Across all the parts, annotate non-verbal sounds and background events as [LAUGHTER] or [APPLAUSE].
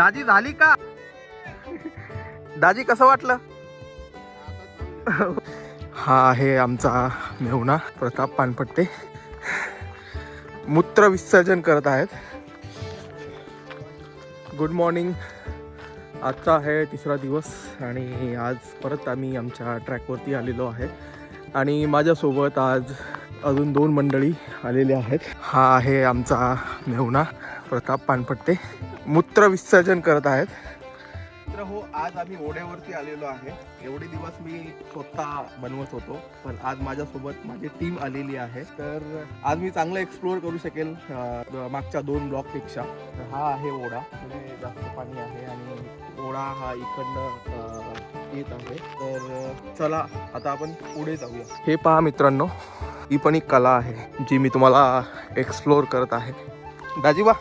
दाजी झाली का? दाजी कसं वाटलं? हा आहे आमचा मेहुणा प्रताप पानपट्टे. मूत्र विसर्जन करत आहेत. गुड मॉर्निंग आजचा आहे तिसरा दिवस आणि आज परत आम्ही आमच्या ट्रॅकवरती आलेलो आहे. आणि माझ्यासोबत आज अजून दोन मंडळी आलेले आहेत. हा आहे आमचा मेहुणा प्रताप पानपट्टे. मूत्र विसर्जन करत आहेत. तर हो आज आम्ही ओढ्यावरती आलेलो आहे. एवढे दिवस मी स्वतः बनवत होतो पण आज माझ्यासोबत माझी टीम आलेली आहे. तर आज मी चांगलं एक्सप्लोअर करू शकेल मागच्या दोन ब्लॉकपेक्षा तर हा आहे ओढा. म्हणजे जास्त पाणी आहे आणि ओढा हा इकडनं येत आहे. तर चला आता आपण पुढे जाऊया. हे पहा मित्रांनो ही पण एक कला आहे जी मी तुम्हाला एक्सप्लोअर करत आहे. दाजीबा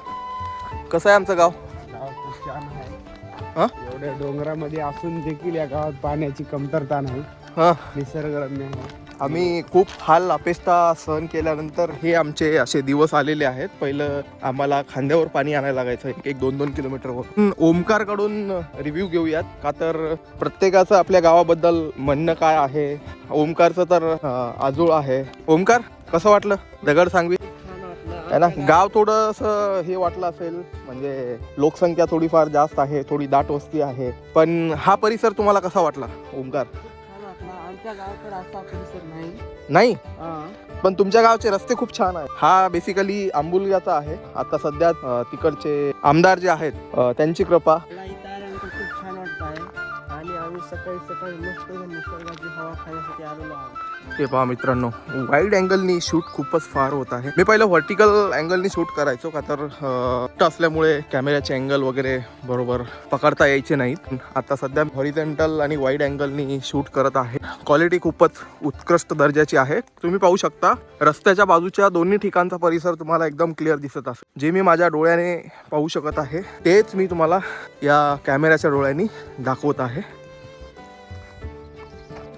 कसं आहे आमचं गाव? गाव खूप छान हा? आहे एवढ्या डोंगरामध्ये असून देखील या गावात पाण्याची कमतरता नाही. हां. निसर्गरम्य आहे. आम्ही खूप हाल अपेष्टा सहन केल्यानंतर हे आमचे असे दिवस आलेले आहेत. पहिलं आम्हाला खांद्यावर पाणी आणायला लागायचं एक एक दोन दोन किलोमीटरवर ओमकारकडून रिव्ह्यू घेऊयात का तर प्रत्येकाचं आपल्या गावाबद्दल म्हणणं काय आहे? ओमकारचं तर आजोळ आहे. ओमकार कसं वाटलं? दगड सांगवी. आहे ना? गाव थोडंसं हे वाटलं असेल म्हणजे लोकसंख्या थोडीफार जास्त आहे थोडी दाट वस्ती आहे. पण हा परिसर तुम्हाला कसा वाटला ओमकार? आमच्या गावाकडे असा परिसर नाही. नाही? पण तुमच्या गावचे रस्ते खूप छान आहेत. हा बेसिकली आंबुलगाचा आहे. आता सध्या अं, तिकडचे आमदार जे आहेत अं, त्यांची कृपा. सकाळी सकाळी मस्त निसर्गाची हवा खाण्यासाठी आलेलो आहोत. हे पहा मित्रांनो वाईड अँगलनी शूट खूपच फार होत आहे. मी पहिलं व्हर्टिकल अँगलनी शूट करायचो का तर असल्यामुळे कॅमेऱ्याचे अँगल वगैरे बरोबर पकडता यायचे नाहीत. आता सध्या हॉरिझेंटल आणि वाईड अँगलनी शूट करत आहे. क्वालिटी खूपच उत्कृष्ट दर्जाची आहे. तुम्ही पाहू शकता रस्त्याच्या बाजूच्या दोन्ही ठिकाणचा परिसर तुम्हाला एकदम क्लिअर दिसत असेल. जे मी माझ्या डोळ्याने पाहू शकत आहे तेच मी तुम्हाला या कॅमेऱ्याच्या डोळ्यांनी दाखवत आहे.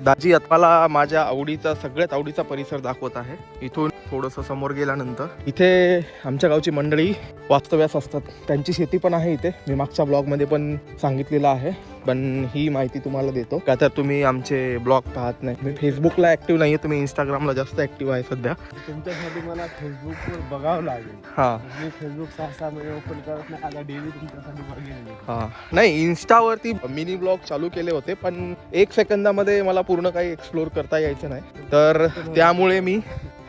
दाजी आता मला माझ्या आवडीचा सगळ्यात आवडीचा परिसर दाखवत आहे. इथून थोडंसं समोर गेल्यानंतर इथे आमच्या गावची मंडळी वास्तव्यास असतात. त्यांची शेती पण आहे इथे. मी मागच्या ब्लॉगमध्ये पण सांगितलेलं आहे. पण ही माहिती तुम्हाला देतो. का तर तुम्ही आमचे ब्लॉग पाहत नाही. मी फेसबुकला ॲक्टिव्ह नाही आहे तुम्ही इंस्टाग्रामला जास्त ॲक्टिव्ह आहे सध्या. तुमच्यासाठी मला फेसबुकवर बघावं लागेल. हां. मी फेसबुक सहा सहा महिने ओपन करत नाही आता डेली तुमच्यासाठी बघेन हां. नाही इन्स्टावरती मिनी ब्लॉग चालू केले होते पण एक सेकंदामध्ये मला पूर्ण काही एक्सप्लोर करता यायचं नाही. तर त्यामुळे मी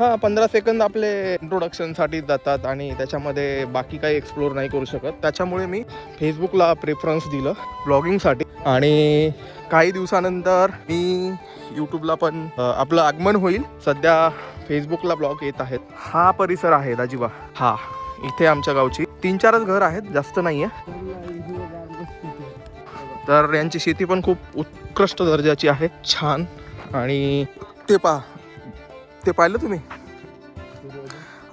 हां पंधरा सेकंद आपले इंट्रोडक्शनसाठी जातात आणि त्याच्यामध्ये बाकी काही एक्सप्लोर नाही करू शकत. त्याच्यामुळे मी फेसबुकला प्रेफरन्स दिलं ब्लॉगिंगसाठी आणि काही दिवसानंतर मी यूट्यूबला पण आपलं आगमन होईल. सध्या फेसबुकला ब्लॉग येत आहेत. हा परिसर आहे दाजीबा. हा इथे आमच्या गावची. तीन चारच घर आहेत जास्त नाही आहे तर यांची शेती पण खूप उत्कृष्ट दर्जाची आहे. छान. आणि ते पहा. ते पाहिलं तुम्ही?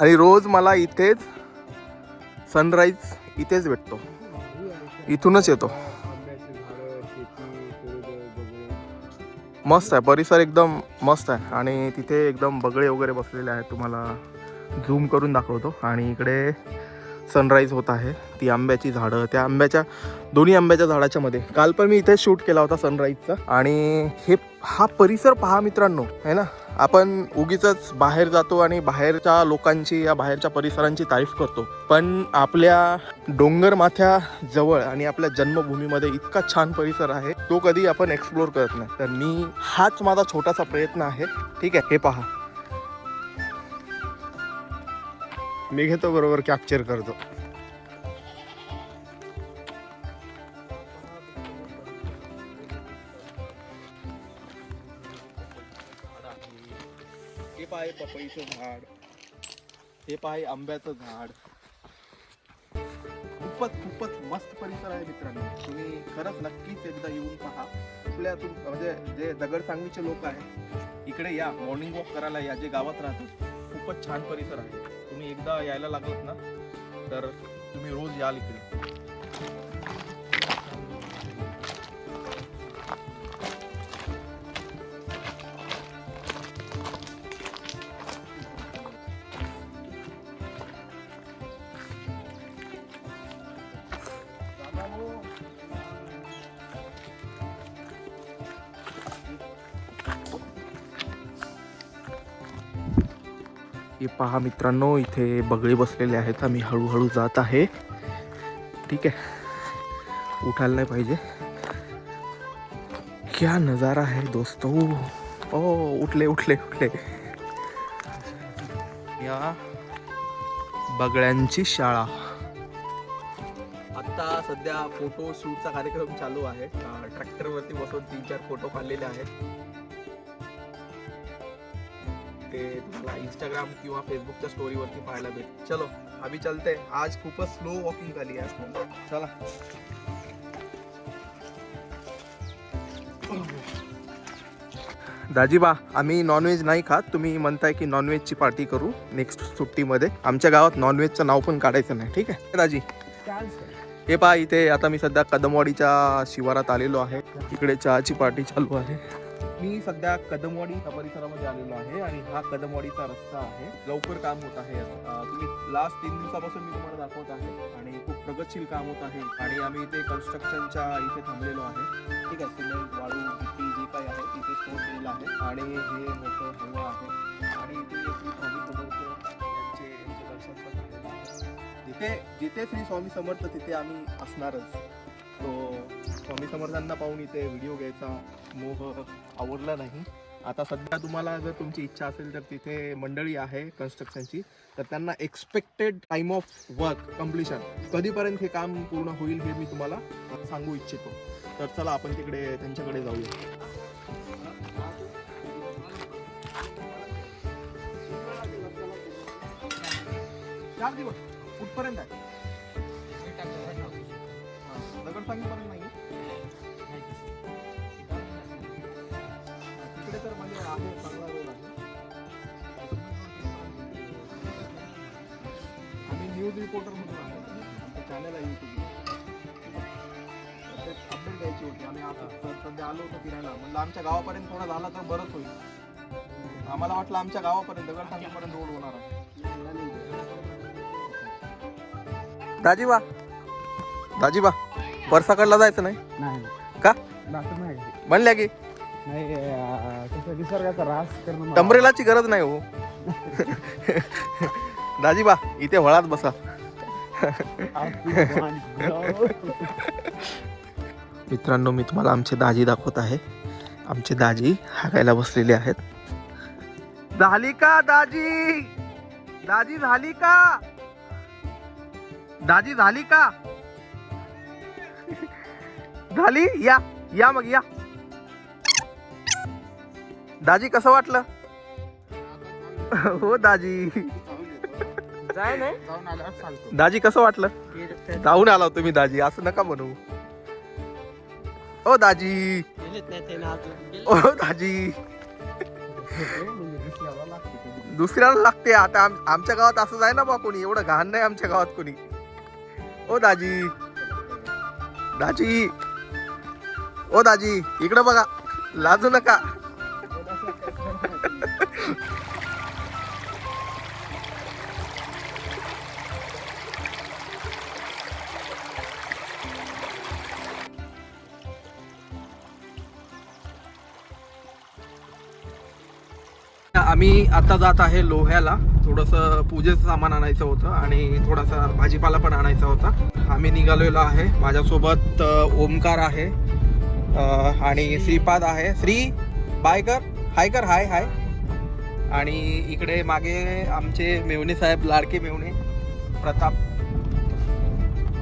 आणि रोज मला इथेच सनराईज इथेच भेटतो. इथूनच येतो. मस्त आहे. परिसर एकदम मस्त आहे. आणि तिथे एकदम बगळे वगैरे बसलेले आहेत. तुम्हाला झूम करून दाखवतो. आणि इकडे सनराईज होत आहे. ती आंब्याची झाडं त्या आंब्याच्या दोन्ही आंब्याच्या झाडाच्या मध्ये. काल पण मी इथे शूट केला होता सनराईजचा आणि हे हा परिसर पहा मित्रांनो है ना? आपण उगीच बाहेर जातो आणि बाहेरच्या लोकांची या बाहेरच्या परिसरांची तारीफ करतो. पण आपल्या डोंगर माथ्या जवळ आणि आपल्या जन्मभूमीमध्ये इतका छान परिसर आहे तो कधी आपण एक्सप्लोर करत नाही. तर मी हाच माझा छोटासा प्रयत्न आहे. ठीक आहे हे पहा. मी घेतो बरोबर कॅप्चर करतो. हे पाय पपईचं झाड. हे पाय आंब्याचं झाड. खूपच खूपच मस्त परिसर आहे मित्रांनो. तुम्ही खरंच नक्कीच एकदा येऊन पहा. कुठल्यातून म्हणजे जे दगड सांगवीचे लोक आहेत इकडे या मॉर्निंग वॉक करायला या जे गावात राहतात खूपच छान परिसर आहे. तुम्ही एकदा यायला लागलात ना तर तुम्ही रोज याल इकडे. हे पहा मित्रांनो इथे बगळे बसलेले आहेत. आम्ही हळूहळू जात आहे. ठीक आहे. उठायला नाही पाहिजे. क्या नजारा है दोस्तो? ओ उठले उठले उठले. या बगळ्यांची शाळा. आता सध्या फोटो शूटचा कार्यक्रम चालू आहे. ट्रॅक्टरवरती बसून तीन चार फोटो काढलेले आहेत. ते तुम्हाला इंस्टाग्राम किंवा फेसबुकच्या स्टोरीवरती पाहायला भेट. चलो आम्ही चलते. आज खूपच स्लो वॉकिंग झाली आहे चला. दाजीबा आम्ही नॉनव्हेज नाही खात. तुम्ही म्हणताय की नॉनव्हेजची पार्टी करू नेक्स्ट सुट्टीमध्ये. आमच्या गावात नॉनव्हेजचं नाव पण काढायचं नाही. ठीक आहे? दाजी. हे पहा इथे आता मी सध्या कदमवाडीच्या शिवारात आलेलो आहे. इकडे चहाची पार्टी चालू आहे. मी सध्या कदमवाडी या परिसरामध्ये आलेलो आहे आणि हा कदमवाडीचा रस्ता आहे. लवकर काम होत आहे. तुम्ही लास्ट तीन दिवसापासून मी तुम्हाला दाखवत आहे आणि खूप प्रगतशील काम होत आहे आणि आम्ही इथे कन्स्ट्रक्शनच्या इथे थांबलेलो आहे. ठीक आहे सिमेंट वाळू गिट्टी जे काही आहे तिथे स्टोर केलेलं आहे. आणि हे मोठं हवा आहे. आणि इथे यांचे जिथे जिथे श्री स्वामी समर्थ तिथे आम्ही असणारच. तो स्वामी समर्थांना पाहून इथे व्हिडिओ घ्यायचा मोह आवडला नाही. आता सध्या तुम्हाला जर तुमची इच्छा असेल तर तिथे मंडळी आहे कन्स्ट्रक्शनची तर त्यांना expected time of work completion कधीपर्यंत हे काम पूर्ण होईल हे मी तुम्हाला सांगू इच्छितो. तर चला आपण तिकडे त्यांच्याकडे जाऊया. चार दिवस. कुठपर्यंत आहे? दगड सांगेपर्यंत न्यूज रिपोर्टर म्हणून चॅनल आहे युट्यूब अपडेट द्यायची होती. आम्ही आता सध्या आलो होतो फिरायला. म्हणलं आमच्या गावापर्यंत थोडा झाला तर बरंच होईल. आम्हाला वाटलं आमच्या गावापर्यंत दगड सांगेपर्यंत रोड होणार आहे. दाजीबा. दाजीबा परसाकडला जायचं नाही? नाही. का? म्हणल्या की? नाही निसर्गाचा रास करणं टंबरेलाची गरज नाही हो. [LAUGHS] दाजीबा इथे वळात बसा. मित्रांनो मी तुम्हाला आमचे दाजी दाखवत आहे. आमचे दाजी हाकायला बसलेले आहेत. झाली का दाजी? दाजी झाली का? दाजी झाली का? झाली? या या मग या. दाजी कसं वाटलं? हो दाजी. जाय नाही जाऊन आल्यावर चालतो. दाजी कसं वाटलं? जाऊन आला तुम्ही दाजी असं नका म्हणू. ओ दाजी. गेलेत नाही ते ना अजून. ओ दाजी. दुसऱ्याला लागते. आता आम- आमच्या गावात असं आहे ना बा कोणी? एवढं घाण नाही आमच्या गावात कोणी. ओ दाजी. दाजी. ओ दाजी इकडं बघा. लाजू नका. आम्ही आता जात आहे लोह्याला. थोडंसं पूजेचं सामान आणायचं होतं आणि थोडासा भाजीपाला पण आणायचा होता. आम्ही निघालेलो आहे. माझ्यासोबत ओमकार आहे आणि श्रीपाद आहे. श्री बाय कर. हाय कर हाय हाय. आणि इकडे मागे आमचे मेवणे साहेब लाडके मेवणे प्रताप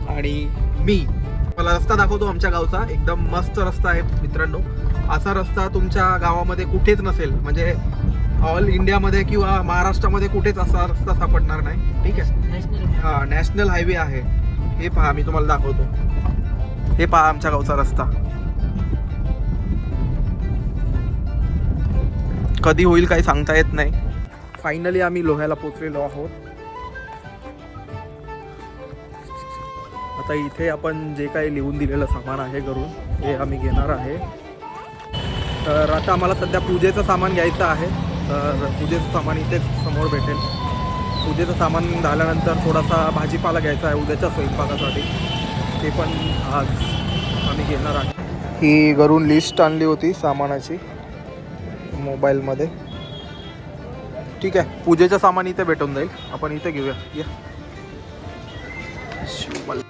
आणि मी. मला रस्ता दाखवतो आमच्या गावचा. एकदम मस्त रस्ता आहे मित्रांनो. असा रस्ता तुमच्या गावामध्ये कुठेच नसेल. म्हणजे ऑल इंडियामध्ये किंवा महाराष्ट्रामध्ये कुठेच असा रस्ता सापडणार नाही. ठीक आहे? हा नॅशनल हायवे आहे. हे पहा मी तुम्हाला दाखवतो. हे पहा आमच्या गावचा रस्ता. कधी होईल काही सांगता येत नाही. फायनली आम्ही लोह्याला पोचलेलो आहोत. आता इथे आपण जे काही लिहून दिलेलं सामान आहे घरून ते आम्ही घेणार आहे. तर आता आम्हाला सध्या पूजेचं सामान घ्यायचं आहे. तर पूजेचं सामान इथेच समोर भेटेल. पूजेचं सामान झाल्यानंतर थोडासा भाजीपाला घ्यायचा आहे उद्याच्या स्वयंपाकासाठी. ते पण आज आम्ही घेणार आहे ही घरून लिस्ट आणली होती सामानाची मोबाईलमध्ये. ठीक आहे पूजेचं सामान इथे भेटून जाईल. आपण इथे घेऊया. या. शिवल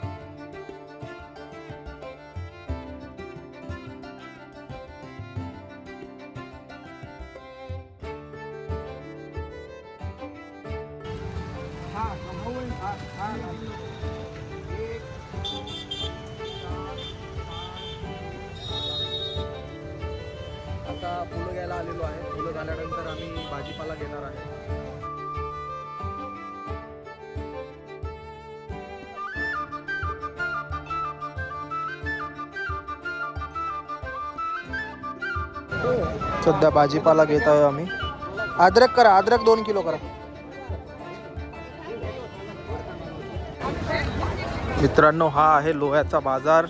आता फुलं घ्यायला आलेलो आहे. फुलं झाल्यानंतर आम्ही भाजीपाला घेणार आहे. सध्या भाजीपाला घेत आहे आम्ही. अद्रक करा अद्रक दोन किलो करा. मित्रांनो हा आहे लोह्याचा बाजार.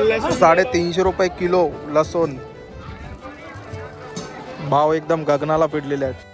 साडेतीनशे रुपये किलो लसूण. भाव एकदम गगनाला पिडलेले आहेत.